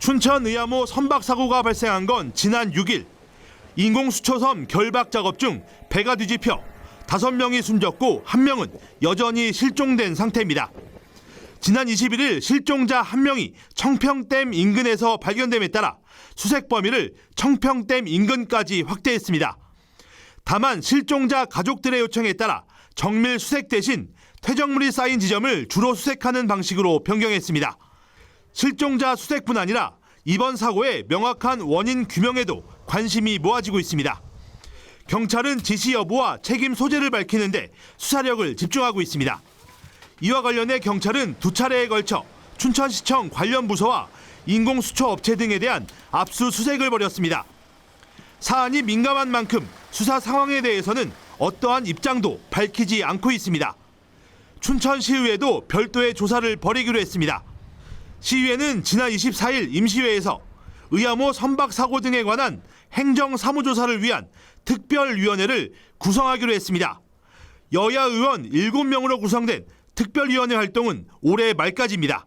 춘천 의암호 선박 사고가 발생한 건 지난 6일 인공수초섬 결박 작업 중 배가 뒤집혀 다섯 명이 숨졌고 한 명은 여전히 실종된 상태입니다. 지난 21일 실종자 한 명이 청평댐 인근에서 발견됨에 따라 수색 범위를 청평댐 인근까지 확대했습니다. 다만 실종자 가족들의 요청에 따라 정밀 수색 대신 퇴적물이 쌓인 지점을 주로 수색하는 방식으로 변경했습니다. 실종자 수색뿐 아니라 이번 사고의 명확한 원인 규명에도 관심이 모아지고 있습니다. 경찰은 지시 여부와 책임 소재를 밝히는데 수사력을 집중하고 있습니다. 이와 관련해 경찰은 두 차례에 걸쳐 춘천시청 관련 부서와 인공수초 업체 등에 대한 압수수색을 벌였습니다. 사안이 민감한 만큼 수사 상황에 대해서는 어떠한 입장도 밝히지 않고 있습니다. 춘천시의회도 별도의 조사를 벌이기로 했습니다. 시의회는 지난 24일 임시회에서 의암호 선박 사고 등에 관한 행정 사무조사를 위한 특별위원회를 구성하기로 했습니다. 여야 의원 7명으로 구성된 특별위원회 활동은 올해 말까지입니다.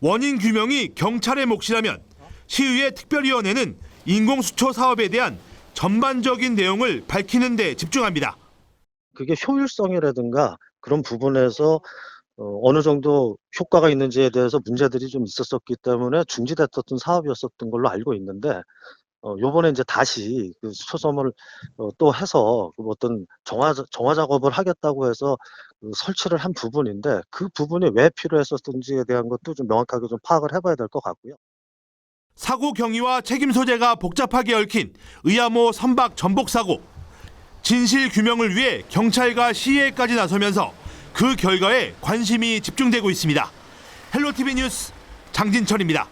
원인 규명이 경찰의 몫이라면 시의회 특별위원회는 인공수초 사업에 대한 전반적인 내용을 밝히는 데 집중합니다. 그게 효율성이라든가 그런 부분에서 어, 어느 정도 효과가 있는지에 대해서 문제들이 좀 있었었기 때문에 중지됐었던 사업이었었던 걸로 알고 있는데 어, 요번에 이제 다시 그 수초섬을 어, 또 해서 그 어떤 정화 정화 작업을 하겠다고 해서 그 설치를 한 부분인데 그 부분이 왜 필요했었던지에 대한 것도 좀 명확하게 좀 파악을 해봐야 될 것 같고요. 사고 경위와 책임 소재가 복잡하게 얽힌 의암호 선박 전복 사고. 진실 규명을 위해 경찰과 시의회까지 나서면서 그 결과에 관심이 집중되고 있습니다. 헬로티비 뉴스 장진철입니다.